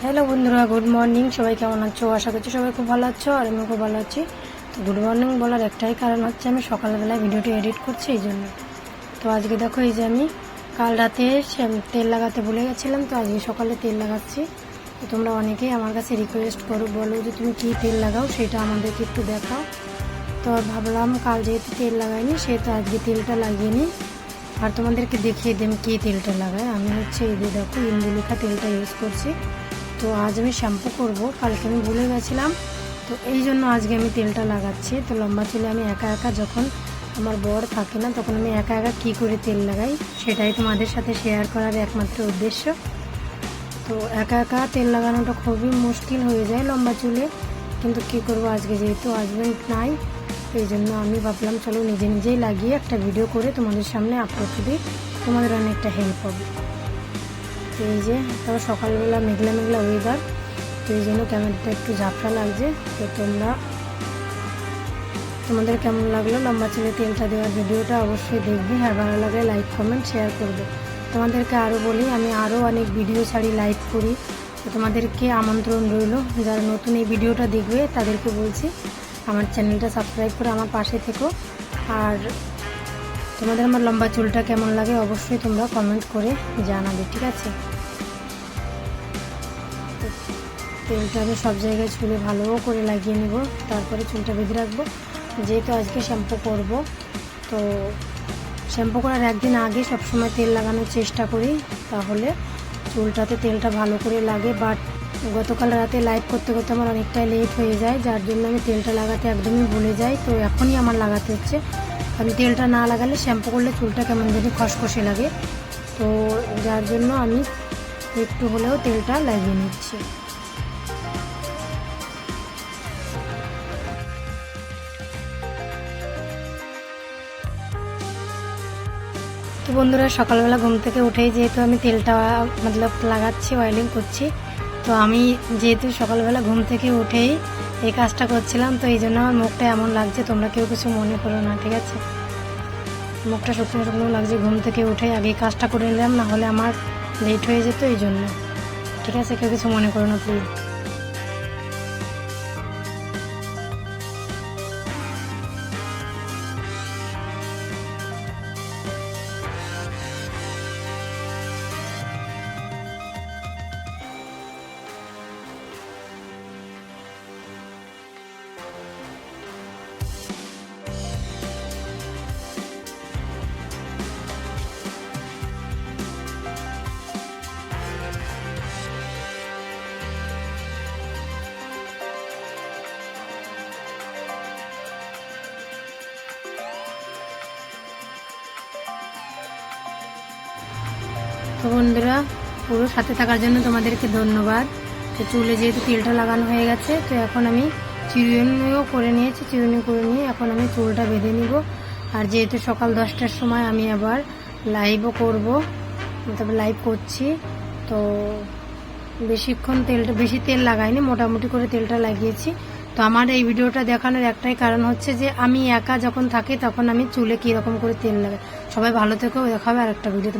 Hello বন্ধুরা, good morning. সবাই কেমন আছো? আশা করছি সবাই খুব ভালো আছো আর আমি খুব ভালো আছি। তো গুড মর্নিং বলার একটাই কারণ হচ্ছে আমি সকালবেলায় ভিডিওটি এডিট করছি এই জন্য। তো আজকে দেখো এই যে আমি কাল রাতে তেল লাগাতে ভুলে গেছিলাম, তো আজকে সকালে তেল লাগাচ্ছি। তো তোমরা অনেকেই আমার কাছে রিকোয়েস্ট করো, বলো যে তুমি কী তেল লাগাও, সেটা আমাদেরকে একটু দেখাও। তো ভাবলাম কাল যেহেতু তেল লাগাইনি, সেহেতু আজকে তেলটা লাগিয়ে নিই। আর তোমাদেরকে দেখিয়ে আমি কী তেলটা লাগাই। আমি হচ্ছে এই যে দেখো ইন্দুলিখা তেলটা ইউজ করছি। তো আজ আমি শ্যাম্পু করব। কালকে আমি ভুলে গেছিলাম। তো এই জন্য আজকে আমি তেলটা লাগাচ্ছি। তো লম্বা চুলে আমি একা একা যখন আমার বর থাকে না, তখন আমি একা একা কী করে তেল লাগাই, সেটাই তোমাদের সাথে শেয়ার করার একমাত্র উদ্দেশ্য। তো একা একা তেল লাগানোটা খুবই মুশকিল হয়ে যায় লম্বা চুলে। কিন্তু কী করব আজকে যেহেতু হাজব্যান্ড নাই এই জন্য আমি ভাবলাম, চলো নিজে নিজেই লাগিয়ে একটা ভিডিও করে তোমাদের সামনে আপলোড দিই তোমাদের অনেকটা হেল্প হবে। এই যে তাও সকালবেলা মেঘলা মেঘলা ওয়েদার তো এই জন্য ক্যামেরাটা একটু ঝাপটা লাগছে। তো তোমরা, তোমাদের কেমন লাগল লম্বা চুলে তেলটা দেওয়ার ভিডিওটা অবশ্যই দেখবে। আর ভালো লাগলে লাইক কমেন্ট শেয়ার করবে। তোমাদেরকে আরও বলি, আমি আরও অনেক ভিডিও ছাড়ি লাইভ করি। তো তোমাদেরকে আমন্ত্রণ রইল। যারা নতুন এই ভিডিওটা দেখবে, তাদেরকে বলছি, আমার চ্যানেলটা সাবস্ক্রাইব করে আমার পাশে থেকো। আর তোমাদের আমার লম্বা চুলটা কেমন লাগে অবশ্যই তোমরা কমেন্ট করে জানাবে, ঠিক আছে? তেলটা আমি সব জায়গায় চুলে ভালো করে লাগিয়ে নিব, তারপরে চুলটা বেঁধে রাখব। যেহেতু আজকে শ্যাম্পু করব, তো শ্যাম্পু করার একদিন আগে সবসময় তেল লাগানোর চেষ্টা করি, তাহলে চুলটাতে তেলটা ভালো করে লাগে। বাট গতকাল রাতে লাইভ করতে করতে আমার অনেকটাই লেট হয়ে যায়, যার জন্য আমি তেলটা লাগাতে একদমই ভুলে যাই। তো এখনই আমার লাগাতে হচ্ছে। কারণ তেলটা না লাগালে শ্যাম্পু করলে চুলটা কেমন জানি খসখসে লাগে। তো যার জন্য আমি একটু হলেও তেলটা লাগিয়ে নিচ্ছি। তো বন্ধুরা, সকালবেলা ঘুম থেকে উঠেই যেহেতু আমি তেলটা, মতলব লাগাচ্ছি অয়েলিং করছি, তো আমি যেহেতু সকালবেলা ঘুম থেকে উঠেই এই কাজটা করছিলাম, তো এই জন্য আমার মুখটা এমন লাগছে, তোমরা কেউ কিছু মনে করো না, ঠিক আছে? মুখটা শুকনো শুকনো লাগছে, ঘুম থেকে উঠে আগে এই কাজটা করে নিলাম, না হলে আমার লেট হয়ে যেত এই জন্য। ঠিক আছে? কেউ কিছু মনে করো না প্লিজ তো বন্ধুরা, পুরো সাথে থাকার জন্য তোমাদেরকে ধন্যবাদ। তো চুলে যেহেতু তেলটা লাগানো হয়ে গেছে, তো এখন আমি চিরুনিও করে নিয়েছি, চিরুনি করে নিয়ে এখন আমি চুলটা বেঁধে নিব। আর যেহেতু সকাল দশটার সময় আমি আবার লাইভও করব তবে লাইভ করছি, তো বেশিক্ষণ তেলটা, বেশি তেল লাগাইনি, মোটামুটি করে তেলটা লাগিয়েছি। তো আমার এই ভিডিওটা দেখানোর একটাই কারণ হচ্ছে যে, আমি একা যখন থাকি তখন আমি চুলে কীরকম করে তেল লাগাই। সবাই ভালো থেকেও দেখাবে আর একটা ভিডিওতে।